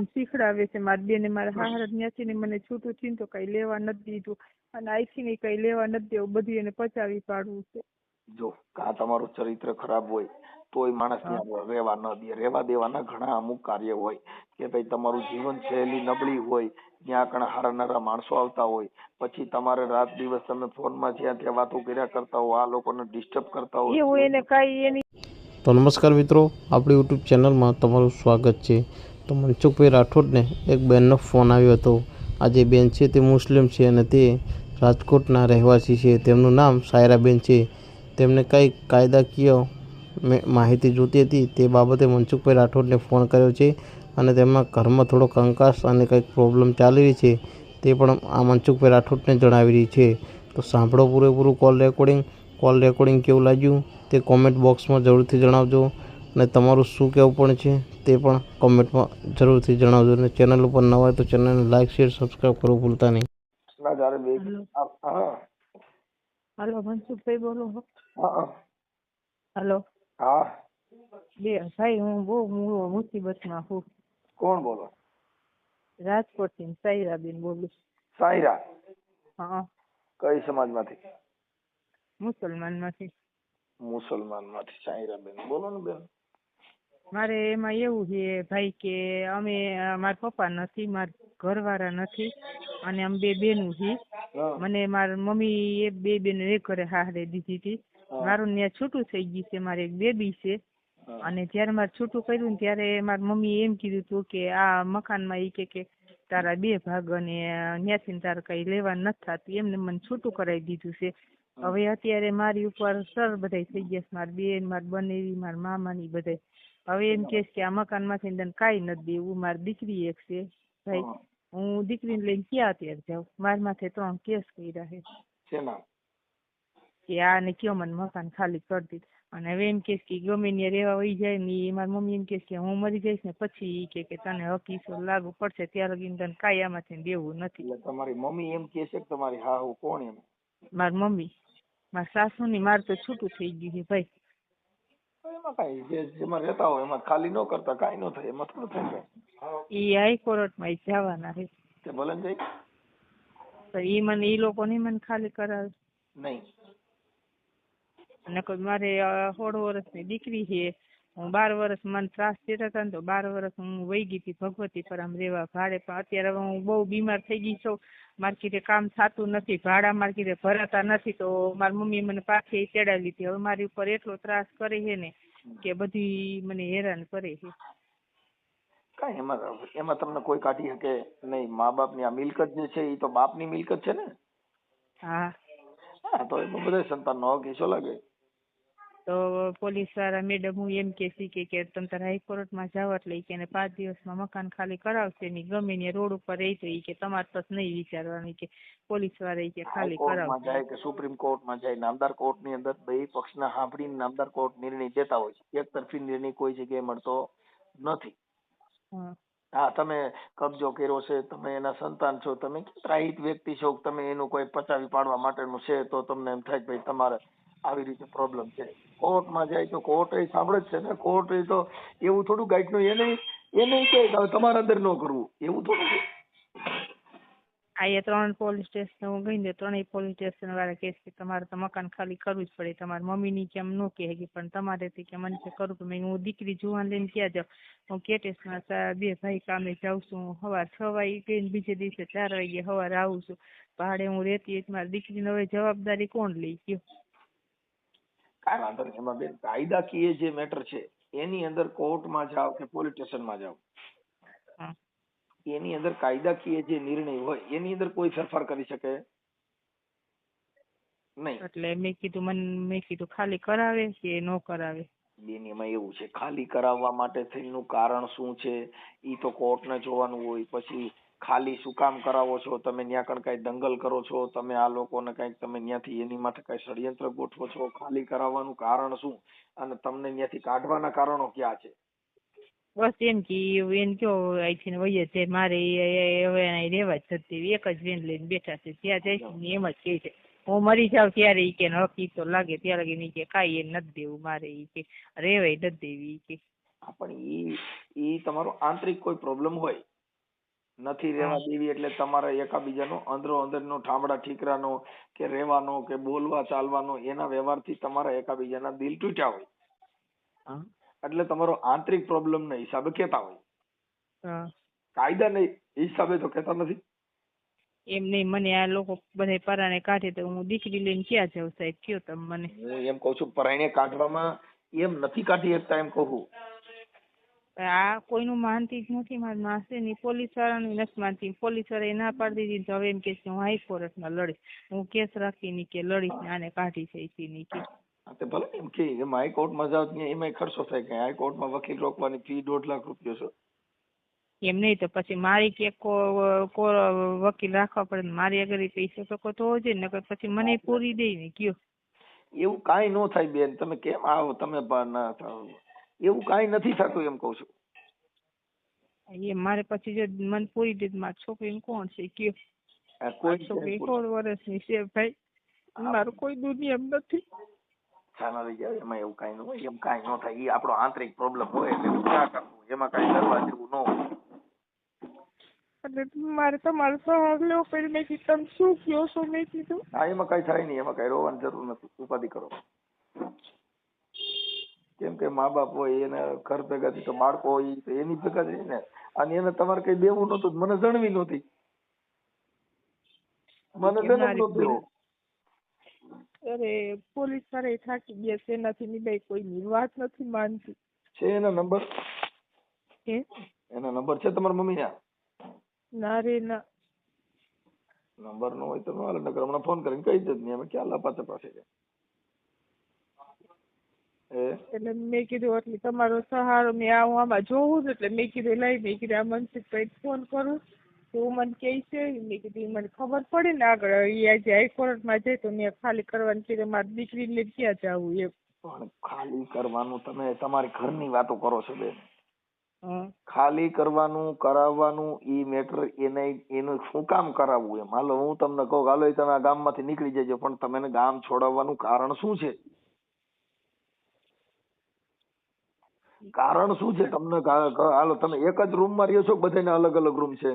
એમ શીખડાવે છે મારા બેને મારા હાહર ત્યાંથી ને મને છૂટું થયું તો કઈ લેવા નથી દીધું. અને અહીંથી ને કઈ લેવા નથી દેવું બધું એને પચાવી પાડવું છે. જો કા તમારું ચરિત્ર ખરાબ હોય તોય માણસ રહેવા ન દે. રહેવા દેવાના ઘણા અમુક કાર્ય હોય કે ભાઈ તમારું જીવન શૈલી નબળી હોય ત્યાં કણ હારા નારા માણસો આવતા હોય પછી તમારે રાત દિવસ તમે ફોનમાં જ્યાં ત્યાં વાતો કર્યા કરતા હો આ લોકોને ડિસ્ટર્બ કરતા હોય એવું એને કઈ એની તો નમસ્કાર મિત્રો આપણી યુટ્યુબ ચેનલમાં તમારું સ્વાગત છે. તો મનસુખભાઈ રાઠોડને એક બહેનનો ફોન આવ્યો હતો. આ જે બેન છે તે મુસ્લિમ છે અને તે રાજકોટના રહેવાસી છે. તેમનું નામ સાયરાબેન છે. તેમને કંઈક કાયદાકીય માહિતી જોતી હતી તે બાબતે મનસુખભાઈ રાઠોડને ફોન કર્યો છે અને તેમના ઘરમાં થોડો કંકાસ અને કંઈક પ્રોબ્લેમ ચાલી રહી છે તે પણ આ મનસુખભાઈ રાઠોડને જણાવી રહી છે. તો સાંભળો પૂરેપૂરું કોલ રેકોર્ડિંગ. કોલ રેકોર્ડિંગ કેવું લાગ્યું તે કોમેન્ટ બોક્સમાં જરૂરથી જણાવજો. અને તમારું શું કહેવું પણ છે તે પણ કોમેન્ટમાં જરૂરથી જણાવજો અને ચેનલ ઉપર નવા હોય તો ચેનલને લાઇક શેર સબસ્ક્રાઇબ કરવું ભૂલતા નહીં. ના જયારે બે હેલો. મનસુખભાઈ બોલો હેલો. હા. બે ભાઈ હું બહુ મુસીબતમાં છું કોણ બોલો? રાજકોટથી સાયરાબેન બોલું છું. સાયરા? હા. કઈ સમાજમાંથી? મુસલમાનમાંથી. મુસલમાનમાંથી સાયરા બેન બોલો ને બેન. મારે એમાં એવું છે ભાઈ કે અમે મારા પપ્પા નથી મારા ઘરવાળા નથી અને અમે બે બેનું છીએ. મને મારા મમ્મી એ બે બેન એક ઘરે હારે દીધી હતી. મારું ત્યાં છૂટું થઈ ગયું છે મારે એક બેબી છે. અને જ્યારે મારે છૂટું કર્યું ત્યારે મારા મમ્મી એમ કીધું હતું કે આ મકાનમાં એ કે કે તારા બે ભાગ અને ત્યાંથી તારે કઈ લેવા નથી થતું. એમને મને છૂટું કરાવી દીધું છે. હવે અત્યારે મારી ઉપર સર બધાય થઈ ગયા છે મારી બેન મારી બનેવી મારા મામાની બધા હવે એમ કે કે આ મકાનમાંથી તને કાંઈ નથી દેવું મારી દીકરી એક છે. ભાઈ હા. દીકરીને લઈને ક્યાં અત્યારે જાઉં? મારા માથે ત્રણ કેસ કર્યા છે. કે કે આને કયો મને મકાન ખાલી કરી દે. અને હવે એમ કે કે ગમે ને રહેવા વહી જાય ને મારી મમ્મી એમ કે કે હું મરી જઈશ ને પછી એ કે કે તને હકીસો લાગુ પડશે ત્યાં લગીને તને કાંઈ આમાંથી દેવું નથી. તમારી મમ્મી એમ કે છે કે તમારી હાહુ કોણ એમ? મારી મમ્મી. મારા સાસુ ની મારે તો છૂટું થઈ ગયું છે ભાઈ. એમાં કાંઈ જે જેમાં રહેતા હોય એમાં ખાલી ન કરતા કાંઈ ન થાય એમાં થોડું થાય ઈ હાઈકોર્ટમાં માં જવાના છે. તે ભલે ને જાય? તો ઈ મને ઈ લોકો ની મને ખાલી કરાવે. નહીં. અને કોઈ મારે સોળ વર્ષની દીકરી છે હું બાર વર્ષ મને ત્રાસ દેતા હતા ને તો બાર વર્ષ હું વહી ગઈ હતી ભગવતી પર આમ રહેવા ભાડે. પણ અત્યારે હવે હું બહુ બીમાર થઈ ગઈ છું. મારી કીધે કામ થતું નથી ભાડા મારી કીધે ભરાતા નથી. તો મારી મમ્મી મને પાછી ચડાવી લીધી. હવે મારી ઉપર એટલો ત્રાસ કરે છે ને કે બધી મને હેરાન કરે છે. કાંઈ એમાં એમાં તમને કોઈ કાઢી શકે નહીં. મા બાપની આ મિલકત જે છે એ તો બાપની મિલકત છે ને? હા. હા તો એમાં બધા સંતાનનો હક હિસ્સો લાગે. તો પોલીસવાળા મેડમ હું એમ કે છે કે તમે તારે હાઈકોર્ટમાં જાઓ એટલે કે એને પાંચ દિવસમાં મકાન ખાલી કરાવશે ને ગમે ને રોડ ઉપર રહી તો કે તમારે તો નહીં વિચારવાનું કે પોલીસવાળા કે ખાલી કરાવશે. જાય કે સુપ્રીમ કોર્ટમાં જાય નામદાર કોર્ટની અંદર બે પક્ષના સાંભળીને નામદાર કોર્ટ નિર્ણય દેતા હોય છે. એક તરફી નિર્ણય કોઈ જગ્યાએ મળતો નથી. હા. હા તમે કબજો કર્યો છે તમે એના સંતાન છો તમે ત્રાહિત વ્યક્તિ છો તમે એનું કોઈ પચાવી પાડવા માટેનું છે તો તમને એમ થાય કે ભાઈ તમારે આવી રીતે પ્રોબ્લેમ છે. કોર્ટમાં જાય તો કોર્ટ એ સાંભળે જ છે ને, કોર્ટ એ તો એવું થોડું ગાઈડનું એને એને નહીં કે તમારા અંદર ન કરવું, એવું થોડું આ એ ત્રણ પોલીસ સ્ટેશન હું ગઈ ને ત્રણેય પોલીસ સ્ટેશન વાળા છે કે તમારે તો મકાન ખાલી કરવું જ પડે, તમારી મમ્મીની કેમ ન કહે કે, પણ તમારે કે મને છે કરવું મેં હું દીકરી જુવાન લઈને ક્યાં જાઉં. હું કેટેસમાં બે ભાઈ કામે જાઉં છું, હું સવાર છ વાગે ગઈ ને બીજે દિવસે ચાર વાગે સવારે આવું છું. પહાડે હું રહેતી મારી દીકરીને હવે જવાબદારી કોણ લઈ ગયો? કાંઈ વાંધો નહીં. એમાં બેન કાયદાકીય જે મેટર છે એની અંદર કોર્ટમાં જાઓ કે પોલીસ સ્ટેશનમાં જાઓ એની અંદર કાયદાકીય જે નિર્ણય હોય એની અંદર કોઈ ફેરફાર કરી શકે? નહીં. એટલે મેં કીધું મને મેં કીધું ખાલી કરાવે કે ન કરાવે? બેન એમાં એવું છે ખાલી કરાવવા માટે થઈનું કારણ શું છે? ઈ તો કોર્ટને જોવાનું હોય પછી ખાલી શું કામ કરાવો છો? તમે ન્યા કણ કઈ દંગલ કરો છો? તમે આ લોકોને કંઈક તમે ન્યાથી એની માટે કઈ ષડયંત્ર ગોઠવો છો? ખાલી કરાવવાનું કારણ શું? અને તમને ન્યાથી કાઢવાના કારણો ક્યાં છે? બસ એમ કે એમ કયો અહીંથી વહીએ છે. મારે હવે રહેવા જ થતી એક જ વેન લઈને બેઠા છે. ત્યાં જઈશ ને એમ જ કહે છે. હું મરી જાઉં ત્યારે ઈ કે હકી તો લાગે. ત્યાં લગી ઈ કે કાંઈ એ નથી દેવું મારે. ઈ કે રેવાય નથી દેવી. કે પણ ઈ ઈ તમારો આંતરિક કોઈ પ્રોબ્લેમ હોય? નથી રહેવા દેવી એટલે તમારે એકાબીજાનો અંદરો અંદરનો ઠામડા ઠીકરાનો કે રહેવાનો કે બોલવા ચાલવાનો એના વ્યવહારથી તમારા એકાબીજાના દિલ તૂટ્યા હોય. એટલે તમારો આંતરિક પ્રોબ્લેમ ના હિસાબે કેતા હોય. કાયદાના હિસાબે તો કેતા નથી. એમ નહીં મને આ લોકો બધા પરાણે કાઢે તો હું દીકરી લઈને ક્યાં જાઉં સાહેબ? કયો તમે મને? હું એમ કઉ છું પરાણે કાઢવામાં એમ નથી કાઢી શકતા એમ કહું. આ કોઈનું માનતી જ નથી. મારી માસીની પોલીસ વાળાનું નથી માનતી. પોલીસ વાળાએ ના પાડી દીધી તો હવે એમ કે હું હાઈકોર્ટમાં લડીશ. હું કેસ રાખીને કે લડીશ ને આને કાઢી છે ઈ ની કે. તે ભલે એમ કે એમાં હાઈકોર્ટમાં જાવ ત્યાં એમાંય ખર્ચો થાય કે હાઈકોર્ટમાં વકીલ રોકવાની ફી દોઢ લાખ રૂપિયો છે. એમ નહીં તો પછી મારી કે વકીલ રાખવા પડે મારી ઈ પૈસા તો તો હોજે ને પછી મને પૂરી દે ને કયો એવું કાંઈ ન થાય બેન. તમે કેમ આવો? તમે પણ ના થાવ એવું કાંઈ નથી થતું એમ કઉ છું. એ મારે પછી જો મન પૂરી દે તો મારી છોકરીને કોણ છે? કે કોઈ છોકરી સોળ વર્ષની છે ભાઈ. મારું કોઈ દુનિયા નથી. છાના લઈ જાય એમાં એવું કાંઈ ન હોય એમ કાંઈ ન થાય. એ આપણો આંતરિક પ્રોબ્લેમ હોય એટલે ના કરવું એમાં કાંઈ કરવા જેવું ન હોય. એટલે મારે તમારો સહારો લેવો પડે મેં કીધું તમે શું કયો છો? મેં કીધું. હા એમાં કાંઈ થાય નહીં. એમાં કાંઈ રોવાની જરૂર નથી. ઉપાધિ કરો. કે મા બાપ હોય એને ઘર ભેગા થી તો બાળકો હોય તો એની ભેગા જ ને? અને એને તમારે કઈ દેવું નતું મને જણવી નહોતી. મને મારી અરે પોલીસવાળા થાકી ગયા છે એનાથી નિભાઈ કોઈ વાત નથી માનતી. છે એના નંબર? એના નંબર છે તમારા મમ્મી ના ના રે ના. નંબર નો હોય તો ન હાલે નકર હમણાં ફોન કરીને કહી દે ને અમે ક્યાં લાપા પાસે એ એટલે મેં કીધું એટલે તમારો સહારો મેં આવું આમાં જોઉં છે. એટલે મેં કીધું લઈ. મેં કીધું આ મનસુખભાઈ ફોન કરું. તો મને કહે છે મેં કીધું મને ખબર પડે ને આગળ એ આજે હાઈકોર્ટમાં જાય તો મેં ખાલી કરવાનું કીધું મારી દીકરીને ક્યાં જવું એ પણ ખાલી કરવાનું તમે તમારી ઘરની વાતો કરો છો બેન. ખાલી કરવાનું કરાવવાનું ઈ મેટર એને એનું શું કામ કરાવવું એમ? હાલો હું તમને કહું હાલો તમે આ ગામમાંથી નીકળી જજો પણ તમે ગામ છોડાવવાનું કારણ શું છે? કારણ શું છે? તમને હાલો, તમે એક જ રૂમમાં રહ્યો છો બધાને અલગ અલગ રૂમ છે?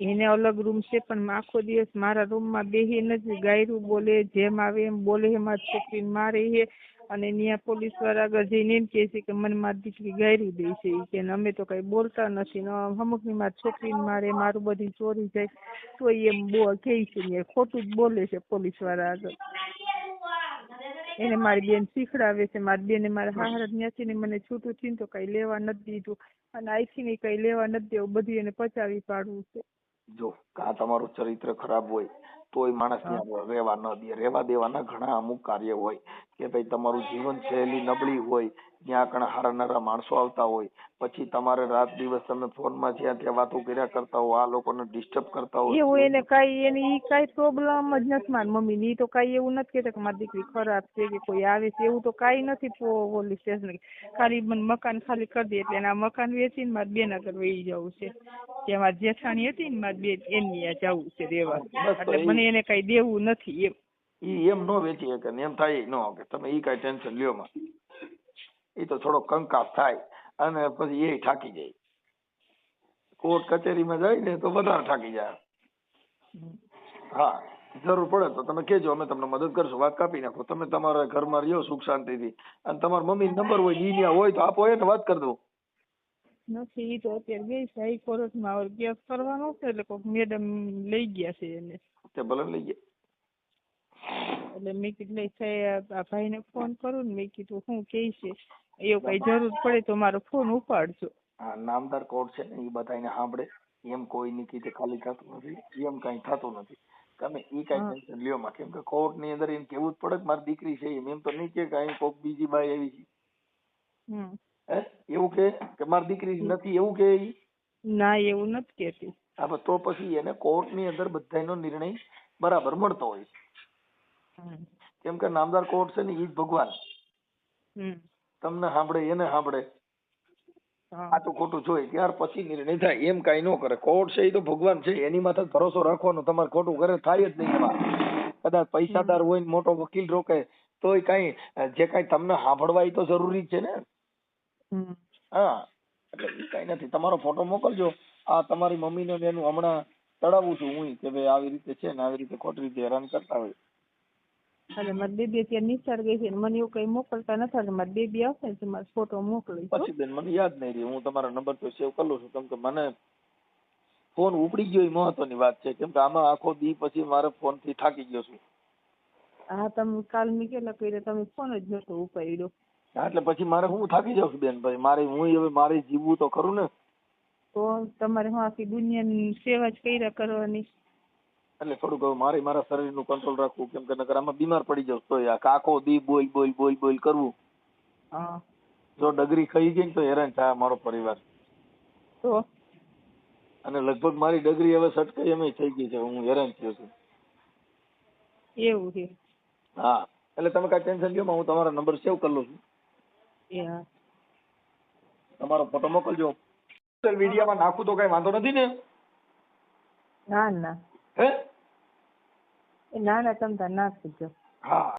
એને અલગ રૂમ છે, પણ આખો દિવસ મારા રૂમમાં બેહી નથી, ગાયરું બોલે, જેમ આવે એમ બોલે એમાં છોકરી છોકરીને મારે છે અને ત્યાં પોલીસવાળા આગળ જઈને એમ કહે છે કે, મને મારી દીકરી ગાયરું દે છે. કે અમે તો કઈ બોલતા નથી, ને અમુકની મારી છોકરીને મારે, મારું બધી ચોરી જાય. તો એમ બો કહે છે ખોટું જ બોલે છે પોલીસવાળા આગળ. એને મારી બેન શીખડાવે છે મારી બેને મારા હાહરા ન્યાસી ને મને છૂટું થયું તો કઈ લેવા નથી દીધું. અને આઈથી ને કઈ લેવા નથી દેવું બધું એને પચાવી પાડવું છે. જો આ તમારું ચરિત્ર ખરાબ હોય તોય માણસ રહેવા ન દે રહેવા દેવાના ઘણા અમુક કાર્ય હોય. કે ભાઈ તમારું જીવન શૈલી નબળી હોય ત્યાં કણ હારનારા માણસો આવતા હોય પછી તમારે રાત દિવસ તમે ફોનમાં જ્યાં ત્યાં વાતો કર્યા કરતા હો આ લોકોને ડિસ્ટર્બ કરતા હોય એવું એને કઈ એની કઈ પ્રોબ્લેમ જ નથી મારી મમ્મી ની તો કઈ એવું નથી કહેતા કે મારી દીકરી ખરાબ છે કે કોઈ આવે છે. એવું તો કઈ નથી પોલીસ સ્ટેશન ખાલી મને મકાન ખાલી કરી દે એટલે એના મકાન વેચીને મારે બેન આગળ વહી જવું છે. જે મારી જેઠાણી હતી ને મારી બેન એની જવું છે રેવા એટલે મને એને કઈ દેવું નથી એમ. ઈ એમ નો વેચી શકે ને એમ થાય ન કે તમે ઈ કાંઈ ટેન્શન લ્યો માં ઈ તો થોડો કંકાસ થાય અને પછી એ થાકી જાય. કોર્ટ કચેરીમાં જાય ને તો વધારે થાકી જાય. હા જરૂર પડે તો તમે કહેજો અમે તમને મદદ કરશું. વાત કાપી નાખો. તમે તમારા ઘરમાં રહ્યો સુખ શાંતિથી. અને તમારા મમ્મી નંબર હોય ઈ ન્યા હોય તો આપો એને વાત કરી દઉં. નથી ઈ તો અત્યારે ગઈ છે. હાઈકોર્ટમાં હવે કેસ કરવાનો છે એટલે કોઈક મેડમ લઈ ગયા છે એને. તે ભલે લઈ ગયા. એટલે મેં કીધું લઈ આ ભાઈને ફોન કરું ને. મેં કીધું શું કે છે? એવું કઈ જરૂર પડે તો મારો ફોન ઉપાડજો. હા નામદાર કોર્ટ છે ને એ બધાને સાંભળે. એમ કોઈની કીધે ખાલી થતું નથી એમ કઈ થતું નથી. તમે ઈ કઈ ટેન્શન લ્યો માં કેમ કે કોર્ટની અંદર એમ કેવું જ પડે કે મારી દીકરી છે એમ. એમ તો નહીં કે કઈ કોક બીજી બાઈ એવી છે. હે? એવું કે? કે મારી દીકરી નથી એવું કે ઈ? ના એવું નથી કેતી હા તો પછી એને કોર્ટની અંદર બધાનો નિર્ણય બરાબર મળતો હોય છે. કેમ કે નામદાર કોર્ટ છે ને ઈ જ ભગવાન. તમને સાંભળે એને સાંભળે. આ તો ખોટું જોઈ ત્યાર પછી નિર્ણય થાય એમ કઈ ન કરે. કોર્ટ છે એ તો ભગવાન છે એની માથે ભરોસો રાખવાનો તમારે ખોટું કરે થાય જ નહીં એમાં. કદાચ પૈસાદાર હોય ને મોટો વકીલ રોકે તોય કઈ જે કઈ તમને સાંભળવા તો જરૂરી જ છે ને. હા. એટલે કઈ કાંઈ નથી. તમારો ફોટો મોકલજો. આ તમારી મમ્મીને ને એનું હમણાં તળાવું છું હું કે ભાઈ આવી રીતે છે ને આવી રીતે ખોટી રીતે હેરાન કરતા હોય. અને મારી બેબી અત્યારે નિસાર ગઈ છે મને એવું કઈ મોકલતા નથી એટલે મારી બેબી આવશે ને મારો ફોટો મોકલી પછી બેન મને યાદ નહીં રહ્યું. હું તમારો નંબર તો સેવ કરું છું. કેમ કે મને ફોન ઉપડી ગયો એ મહત્વની વાત છે. કેમ કે આમાં આખો દી પછી મારે ફોનથી થાકી ગયો છું. હા તમે કાલ મેં કેટલા કર્યા? તમે ફોન જ નતો ઉપાડ્યો. હા, એટલે પછી મારે હું થાકી જાઉં છું બેન ભાઈ? મારે હું હવે મારે જીવવું તો ખરું ને? તો તમારે હું આખી દુનિયાની સેવા જ કર્યા કરવાની? એટલે હવે મારે મારા શરીરનું કંટ્રોલ રાખવું કેમ કે નકર આમાં બીમાર પડી જાવ તો આ કાકો દી બોલ બોલ બોલ બોલ કરવું. હા. જો ડગરી ખાઈ ગઈ ને તો હેરાન થાય મારો પરિવાર. તો? અને લગભગ મારી ડગરી હવે સટકાઈ એમ થઈ ગઈ છે હું હેરાન થયો છું. એવું છે. હા. એટલે તમે કાંઈ ટેન્શન લ્યો હું તમારો નંબર સેવ કરી લઉં છું. તમારો ફોટો મોકલજો. સોશિયલ મીડિયામાં નાખું તો કઈ વાંધો નથી ને? ના ના. હે? એ ના ના તમ તાર નાખજો હા.